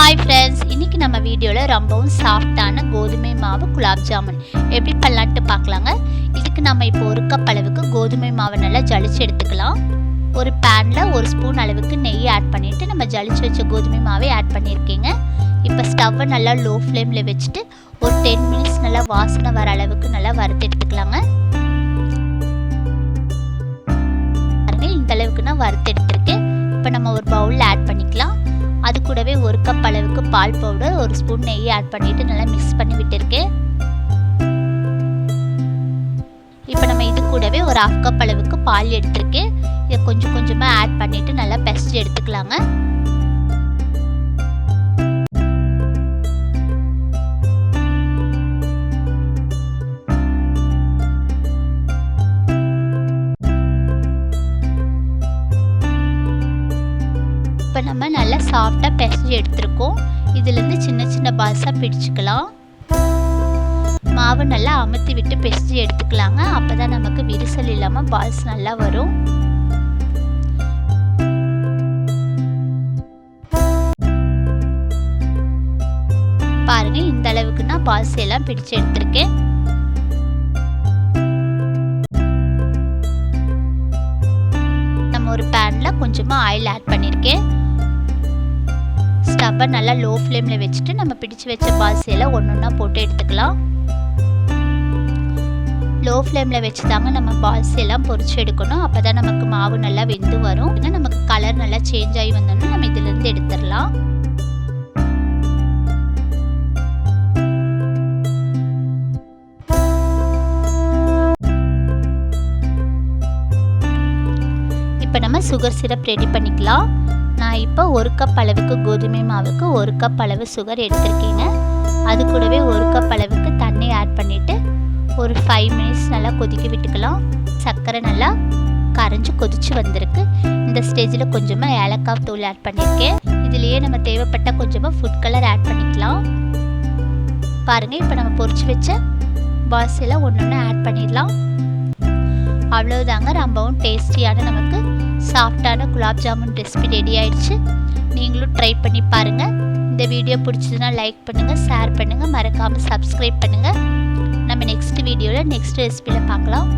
Hi friends இன்றைக்கி நம்ம வீடியோவில் ரொம்பவும் சாஃப்டான கோதுமை மாவு குலாப் ஜாமுன். எப்படி பண்ணலான்ட்டு பார்க்கலாங்க? இதுக்கு நம்ம இப்போ ஒரு கப் அளவுக்கு கோதுமை மாவை நல்லா ஜலிச்சு எடுத்துக்கலாம். ஒரு பேனில் ஒரு ஸ்பூன் அளவுக்கு நெய் ஆட் பண்ணிவிட்டு நம்ம ஜலிச்சு வச்ச கோதுமை மாவை ஆட் பண்ணியிருக்கீங்க. இப்போ ஸ்டவ்வை நல்லா லோ ஃப்ளேமில் வச்சுட்டு ஒரு டென் மினிட்ஸ் நல்லா வாசனை வர அளவுக்கு நல்லா வறுத்து எடுத்துக்கலாங்க. இந்த அளவுக்கு நான் வறுத்து எடுத்துருக்கேன். இப்போ நம்ம ஒரு பவுலில் ஆட் பண்ணிக்கலாம். அது கூடவே ஒரு கப் அளவுக்கு பால் பவுடர் ஒரு ஸ்பூன் நெய் ஆட் பண்ணிட்டு நல்லா மிக்ஸ் பண்ணி விட்டுருக்கேன். இப்போ நம்ம இது கூடவே ஒரு ஹாஃப் கப் அளவுக்கு பால் எடுத்திருக்கேன். இதை கொஞ்சம் கொஞ்சமாக ஆட் பண்ணிட்டு நல்லா பெஸ்ட் எடுத்துக்கலாங்க. இப்போ நம்ம நல்லா சாஃப்டாக பிசைஞ்சு எடுத்துருக்கோம். இதுலேருந்து சின்ன சின்ன பால்ஸாக பிடிச்சிக்கலாம் மாவு நல்லா அமுத்தி விட்டு பிசைஞ்சு எடுத்துக்கலாங்க. அப்போ தான் நமக்கு விரிசல் இல்லாமல் பால்ஸ் நல்லா வரும். பாருங்க இந்த அளவுக்கு நான் பால்ஸ் எல்லாம் பிடிச்சு எடுத்திருக்கேன். நம்ம ஒரு பேனில் கொஞ்சமாக ஆயில் ஆட் பண்ணியிருக்கேன் ஸ்டவ்வை நல்லா லோ ஃப்ளேமில் வச்சுட்டு நம்ம பிடிச்சு வச்ச பால்ஸ் எல்லாம் ஒன்று ஒன்றா போட்டு எடுத்துக்கலாம். லோ ஃப்ளேமில் வச்சு தாங்க நம்ம பால்ஸ் எல்லாம் பொறிச்சு எடுக்கணும். அப்போ தான் நமக்கு மாவு நல்லா வெந்து வரும். ஏன்னா நமக்கு கலர் நல்லா சேஞ்ச் ஆகி வந்தோம்னா நம்ம இதுலேருந்து எடுத்துடலாம். இப்போ நம்ம சுகர் சிரப் ரெடி பண்ணிக்கலாம். நான் இப்போ ஒரு கப் அளவுக்கு கோதுமை மாவுக்கு ஒரு கப் அளவு சுகர் எடுத்திருக்கீங்க. அது கூடவே ஒரு கப் அளவுக்கு தண்ணி ஆட் பண்ணிவிட்டு ஒரு ஃபைவ் மினிட்ஸ் நல்லா கொதிக்க விட்டுக்கலாம். சர்க்கரை நல்லா கரைஞ்சி கொதிச்சு வந்திருக்கு. இந்த ஸ்டேஜில் கொஞ்சமாக ஏலக்காய் தூள் ஆட் பண்ணியிருக்கேன் இதுலேயே நம்ம தேவைப்பட்ட கொஞ்சமாக ஃபுட் கலர் ஆட் பண்ணிக்கலாம். பாருங்கள் இப்போ நம்ம பொறிச்சு வச்ச பாஸ் எல்லாம் ஒன்று ஒன்று ஆட் பண்ணிடலாம். அவ்வளோதாங்க ரொம்பவும் டேஸ்டியான நமக்கு சாஃப்டான குலாப் ஜாமுன் ரெசிபி ரெடி ஆயிடுச்சு. நீங்களும் ட்ரை பண்ணி பாருங்கள் இந்த வீடியோ பிடிச்சதுன்னா லைக் பண்ணுங்கள் ஷேர் பண்ணுங்கள் மறக்காமல் சப்ஸ்கிரைப் பண்ணுங்கள் நம்ம நெக்ஸ்ட் வீடியோவில் நெக்ஸ்ட் ரெசிபியில் பார்க்கலாம்.